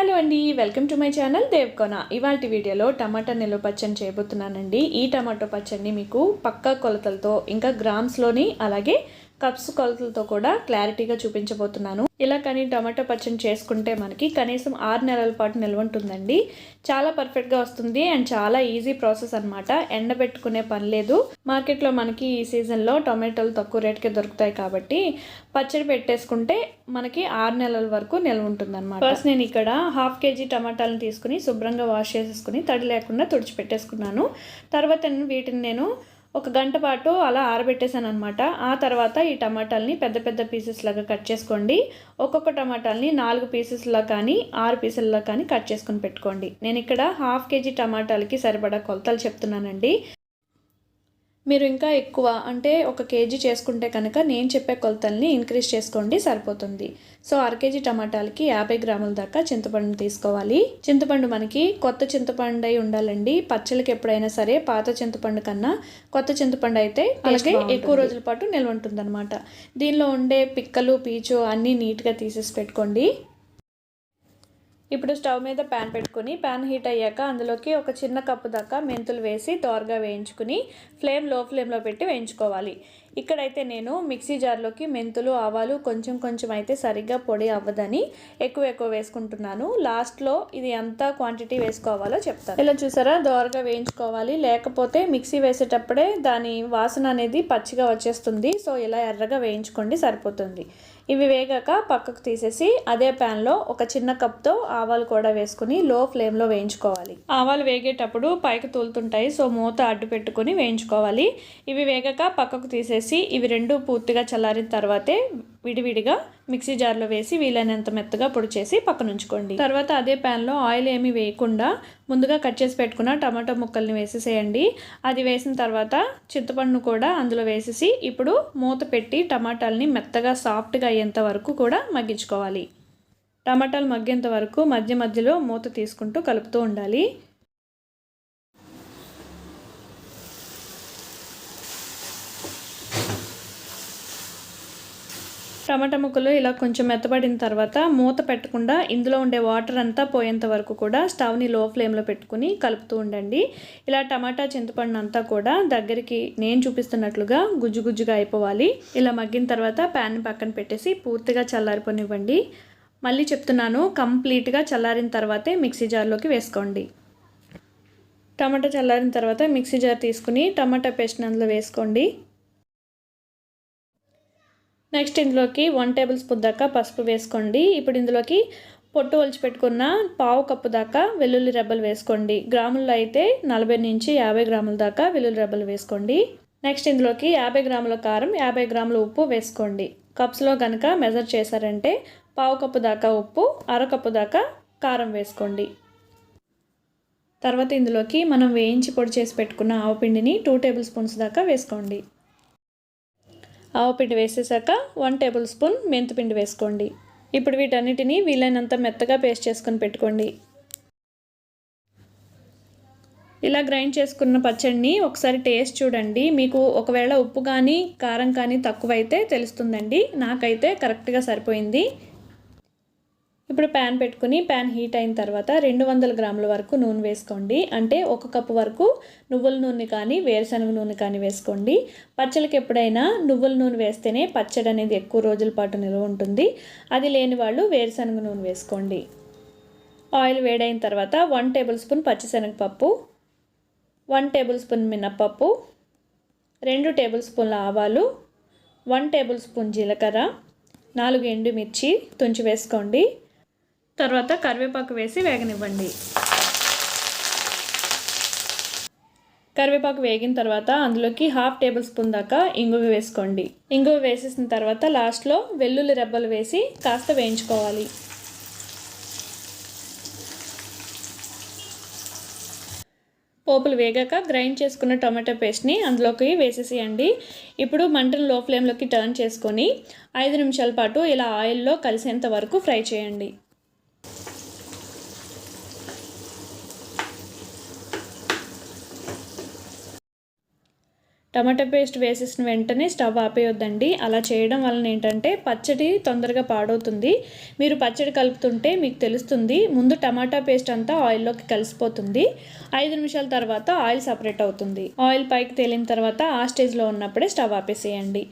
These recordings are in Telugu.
హలో అండి వెల్కమ్ టు మై ఛానల్ దేవ్కోన. ఇవాళ వీడియోలో టమాటా నిల్వ పచ్చని చేయబోతున్నానండి. ఈ టమాటో పచ్చడిని మీకు పక్కా కొలతలతో ఇంకా గ్రామ్స్లోని అలాగే కప్స్ కొలతలతో కూడా క్లారిటీగా చూపించబోతున్నాను. ఇలా కానీ టమాటో పచ్చడి చేసుకుంటే మనకి కనీసం ఆరు నెలల పాటు నిల్వ ఉంటుందండి చాలా పర్ఫెక్ట్గా వస్తుంది అండ్ చాలా ఈజీ ప్రాసెస్ అనమాట ఎండబెట్టుకునే పని లేదు. మార్కెట్లో మనకి ఈ సీజన్లో టొమాటోలు తక్కువ రేట్కే దొరుకుతాయి కాబట్టి పచ్చడి పెట్టేసుకుంటే మనకి ఆరు నెలల వరకు నిల్వ ఉంటుందన్నమాట ఫస్ట్ నేను ఇక్కడ హాఫ్ కేజీ టమాటాలను తీసుకుని శుభ్రంగా వాష్ చేసేసుకుని తడి లేకుండా తుడిచి పెట్టేసుకున్నాను తర్వాత వీటిని నేను ఒక గంట పాటు అలా ఆరబెట్టేసాను అనమాట ఆ తర్వాత ఈ టమాటాలని పెద్ద పెద్ద పీసెస్ లాగా కట్ చేసుకోండి. ఒక్కొక్క టమాటాలని నాలుగు పీసెస్లా కానీ ఆరు పీసుల్లో కానీ కట్ చేసుకొని పెట్టుకోండి. నేను ఇక్కడ హాఫ్ కేజీ టమాటాలకి సరిపడా కొలతలు చెప్తున్నానండి. మీరు ఇంకా ఎక్కువ అంటే ఒక కేజీ చేసుకుంటే కనుక నేను చెప్పే కొలతల్ని ఇంక్రీజ్ చేసుకోండి సరిపోతుంది. సో అర కేజీ టమాటాలకి యాభై గ్రాముల దాకా చింతపండు తీసుకోవాలి. చింతపండు మనకి కొత్త చింతపండు అయి ఉండాలండి. పచ్చళ్ళకి ఎప్పుడైనా సరే పాత చింతపండు కన్నా కొత్త చింతపండు అయితే అలాగే ఎక్కువ రోజుల పాటు నిల్వ ఉంటుందన్నమాట. దీనిలో ఉండే పిక్కలు పీచు అన్నీ నీట్గా తీసేసి పెట్టుకోండి. ఇప్పుడు స్టవ్ మీద ప్యాన్ పెట్టుకుని ప్యాన్ హీట్ అయ్యాక అందులోకి ఒక చిన్న కప్పు దాకా మెంతులు వేసి దోరగా వేయించుకుని ఫ్లేమ్లో ఫ్లేమ్లో పెట్టి వేయించుకోవాలి. ఇక్కడైతే నేను మిక్సీ జార్లోకి మెంతులు ఆవాలు కొంచెం కొంచెం అయితే సరిగ్గా పొడి అవ్వదని ఎక్కువ ఎక్కువ వేసుకుంటున్నాను. లాస్ట్లో ఇది ఎంత క్వాంటిటీ వేసుకోవాలో చెప్తాను. ఇలా చూసారా? దోరగా వేయించుకోవాలి. లేకపోతే మిక్సీ వేసేటప్పుడే దాని వాసన అనేది పచ్చిగా వచ్చేస్తుంది. సో ఇలా ఎర్రగా వేయించుకోండి సరిపోతుంది. ఇవి వేగాక పక్కకు తీసేసి అదే ప్యాన్లో ఒక చిన్న కప్తో ఆవాలు కూడా వేసుకుని లో ఫ్లేమ్లో వేయించుకోవాలి. ఆవాలు వేగేటప్పుడు పైకి తూలుతుంటాయి సో మూత అడ్డు పెట్టుకుని వేయించుకోవాలి. ఇవి వేగాక పక్కకు తీసేసి ఇవి రెండు పూర్తిగా చల్లారిన తర్వాతే విడివిడిగా మిక్సీ జార్లో వేసి వీలైనంత మెత్తగా పొడి చేసి పక్కన ఉంచుకోండి. తర్వాత అదే ప్యాన్లో ఆయిల్ ఏమీ వేయకుండా ముందుగా కట్ చేసి పెట్టుకున్న టమాటో ముక్కల్ని వేసేసేయండి. అది వేసిన తర్వాత చింతపండును కూడా అందులో వేసేసి ఇప్పుడు మూత పెట్టి టమాటాలని మెత్తగా సాఫ్ట్గా అయ్యేంత వరకు కూడా మగ్గించుకోవాలి. టమాటాలు మగ్గేంత వరకు మధ్య మధ్యలో మూత తీసుకుంటూ కలుపుతూ ఉండాలి. టమాటా ముక్కలు ఇలా కొంచెం మెత్తబడిన తర్వాత మూత పెట్టకుండా ఇందులో ఉండే వాటర్ అంతా పోయేంత వరకు కూడా స్టవ్ని లో ఫ్లేమ్లో పెట్టుకుని కలుపుతూ ఉండండి. ఇలా టమాటా చింతపండు అంతా కూడా దగ్గరికి నేను చూపిస్తున్నట్లుగా గుజ్జు గుజ్జుగా అయిపోవాలి. ఇలా మగ్గిన తర్వాత ప్యాన్ పక్కన పెట్టేసి పూర్తిగా చల్లారిపోనివ్వండి. మళ్ళీ చెప్తున్నాను కంప్లీట్గా చల్లారిన తర్వాతే మిక్సీ జార్లోకి వేసుకోండి. టమాటా చల్లారిన తర్వాత మిక్సీ జార్ తీసుకుని టమాటా పేస్ట్ అందులో వేసుకోండి. నెక్స్ట్ ఇందులోకి వన్ టేబుల్ స్పూన్ దాకా పసుపు వేసుకోండి. ఇప్పుడు ఇందులోకి పొట్టు ఒలిచి పెట్టుకున్న పావు కప్పు దాకా వెల్లుల్లి రెబ్బలు వేసుకోండి. గ్రాముల్లో అయితే నలభై నుంచి యాభై గ్రాముల దాకా వెల్లుల్లి రెబ్బలు వేసుకోండి. నెక్స్ట్ ఇందులోకి యాభై గ్రాముల కారం యాభై గ్రాముల ఉప్పు వేసుకోండి. కప్స్లో కనుక మెజర్ చేశారంటే పావు కప్పు దాకా ఉప్పు అరకప్పు దాకా కారం వేసుకోండి. తర్వాత ఇందులోకి మనం వేయించి పొడి చేసి పెట్టుకున్న ఆవుపిండిని టూ టేబుల్ స్పూన్స్ దాకా వేసుకోండి. ఆవపిండి వేసేసాక వన్ టేబుల్ స్పూన్ మెంతిపిండి వేసుకోండి. ఇప్పుడు వీటన్నిటిని వీలైనంత మెత్తగా పేస్ట్ చేసుకుని పెట్టుకోండి. ఇలా గ్రైండ్ చేసుకున్న పచ్చడిని ఒకసారి టేస్ట్ చూడండి. మీకు ఒకవేళ ఉప్పు కానీ కారం కానీ తక్కువైతే తెలుస్తుందండి. నాకైతే కరెక్ట్గా సరిపోయింది. ఇప్పుడు ప్యాన్ పెట్టుకుని ప్యాన్ హీట్ అయిన తర్వాత రెండు వందల గ్రాముల వరకు నూనె వేసుకోండి. అంటే ఒక కప్పు వరకు నువ్వుల నూనె కానీ వేరుశనగ నూనె కానీ వేసుకోండి. పచ్చళ్ళకి ఎప్పుడైనా నువ్వుల నూనె వేస్తేనే పచ్చడి అనేది ఎక్కువ రోజుల పాటు నిల్వ ఉంటుంది. అది లేని వాళ్ళు వేరుశనగ నూనె వేసుకోండి. ఆయిల్ వేడైన తర్వాత వన్ టేబుల్ స్పూన్ పచ్చిశనగపప్పు వన్ టేబుల్ స్పూన్ మినప్పప్పు రెండు టేబుల్ స్పూన్ల ఆవాలు వన్ టేబుల్ స్పూన్ జీలకర్ర నాలుగు ఎండుమిర్చి తుంచి వేసుకోండి. తర్వాత కరివేపాకు వేసి వేగనివ్వండి. కరివేపాకు వేగిన తర్వాత అందులోకి హాఫ్ టేబుల్ స్పూన్ దాకా ఇంగువ వేసుకోండి. ఇంగువ వేసేసిన తర్వాత లాస్ట్లో వెల్లుల్లి రెబ్బలు వేసి కాస్త వేయించుకోవాలి. పోపులు వేగాక గ్రైండ్ చేసుకున్న టొమాటో పేస్ట్ని అందులోకి వేసేసేయండి. ఇప్పుడు మంటను లో ఫ్లేమ్లోకి టర్న్ చేసుకొని ఐదు నిమిషాల పాటు ఇలా ఆయిల్లో కలిసేంత వరకు ఫ్రై చేయండి. టమాటా పేస్ట్ వేసేసిన వెంటనే స్టవ్ ఆపేయొద్దండి. అలా చేయడం వలన ఏంటంటే పచ్చడి తొందరగా పాడవుతుంది. మీరు పచ్చడి కలుపుతుంటే మీకు తెలుస్తుంది. ముందు టమాటా పేస్ట్ అంతా ఆయిల్లోకి కలిసిపోతుంది. ఐదు నిమిషాల తర్వాత ఆయిల్ సపరేట్ అవుతుంది. ఆయిల్ పైకి తేలిన తర్వాత ఆ స్టేజ్లో ఉన్నప్పుడే స్టవ్ ఆపేసేయండి.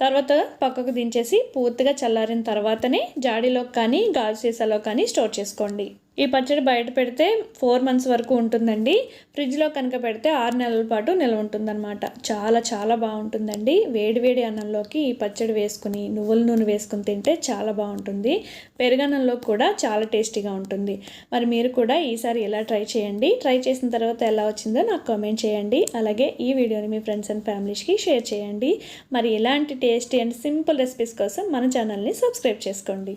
తర్వాత పక్కకు దించేసి పూర్తిగా చల్లారిన తర్వాతనే జాడీలోకి కానీ గాజు సీసాలో కానీ స్టోర్ చేసుకోండి. ఈ పచ్చడి బయట పెడితే ఫోర్ మంత్స్ వరకు ఉంటుందండి. ఫ్రిడ్జ్లో కనుక పెడితే ఆరు నెలల పాటు నిల్వ ఉంటుందన్నమాట. చాలా చాలా బాగుంటుందండి. వేడివేడి అన్నంలోకి ఈ పచ్చడి వేసుకుని నువ్వుల నూనె వేసుకుని తింటే చాలా బాగుంటుంది. పెరుగన్నంలో కూడా చాలా టేస్టీగా ఉంటుంది. మరి మీరు కూడా ఈసారి ఇలా ట్రై చేయండి? ట్రై చేసిన తర్వాత ఎలా వచ్చిందో నాకు కామెంట్ చేయండి. అలాగే ఈ వీడియోని మీ ఫ్రెండ్స్ అండ్ ఫ్యామిలీస్కి షేర్ చేయండి. మరి ఇలాంటి టేస్టీ అండ్ సింపుల్ రెసిపీస్ కోసం మన ఛానల్ని సబ్స్క్రైబ్ చేసుకోండి.